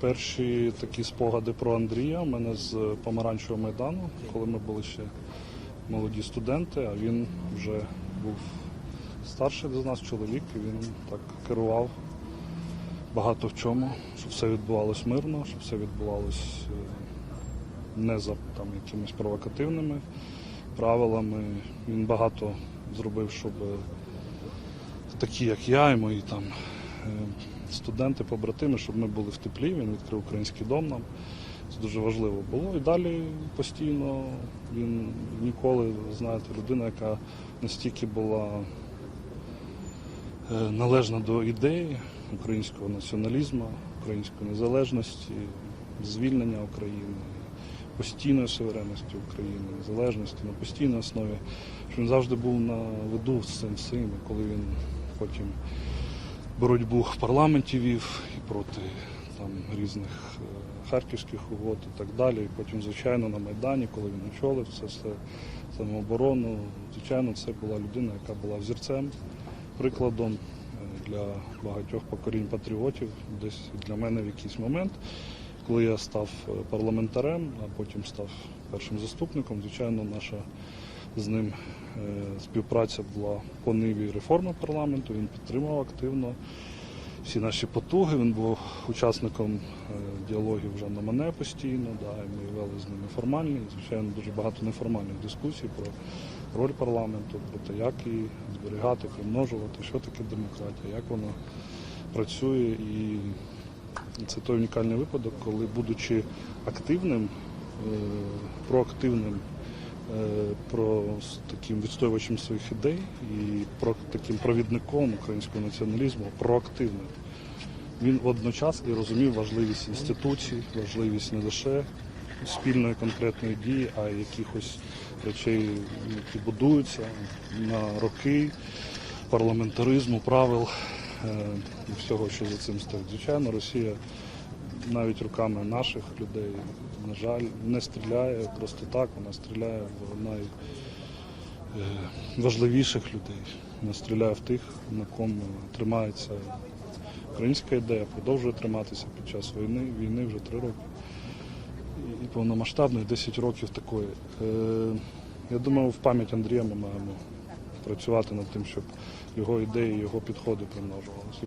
Перші такі спогади про Андрія у мене з помаранчевого майдану, коли ми були ще молоді студенти, а він вже був старший за нас чоловік, і він так керував багато в чому, щоб все відбувалось мирно, щоб все відбувалось е, не за там, якимись провокативними правилами. Він багато зробив, щоб такі, як я, і мої там е, студенти, побратими, щоб ми були в теплі. Він відкрив український дом нам. Це дуже важливо було. І далі постійно він ніколи, знаєте, людина, яка настільки була е, належна до ідеї українського націоналізму, української незалежності, звільнення України, постійної суверенності України, незалежності на постійній основі. Що він завжди був на виду з цим всім, коли він потім боротьбу в парламенті вів і проти там різних е, харківських угод і так далі. І потім, звичайно, на Майдані, коли він очолив це все самооборону, звичайно, це була людина, яка була взірцем, прикладом е, для багатьох поколінь патріотів, десь для мене в якийсь момент. Коли я став е, парламентарем, а потім став першим заступником, звичайно, наша з ним е, співпраця була по ниві реформи парламенту. Він підтримував активно всі наші потуги. Він був учасником е, діалогів вже на мене постійно. Да, ми вели з ними формальні, звичайно, дуже багато неформальних дискусій про роль парламенту, про те, як її зберігати, примножувати, що таке демократія, як вона працює. І це той унікальний випадок, коли, будучи активним, е, проактивним, про таким відстоювачем своїх ідей і про таким провідником українського націоналізму, проактивним. Він водночас і розумів важливість інституцій, важливість не лише спільної конкретної дії, а й якихось речей, які будуються на роки парламентаризму, правил е, і всього, що за цим стоїть. Звичайно, Росія навіть руками наших людей, на жаль, не стріляє просто так, вона стріляє в найважливіших людей. Вона стріляє в тих, на кому тримається українська ідея, продовжує триматися під час війни, війни вже три роки. І повномасштабної 10 років такої. Е, Я думаю, в пам'ять Андрія ми маємо працювати над тим, щоб його ідеї, його підходи примножувалися.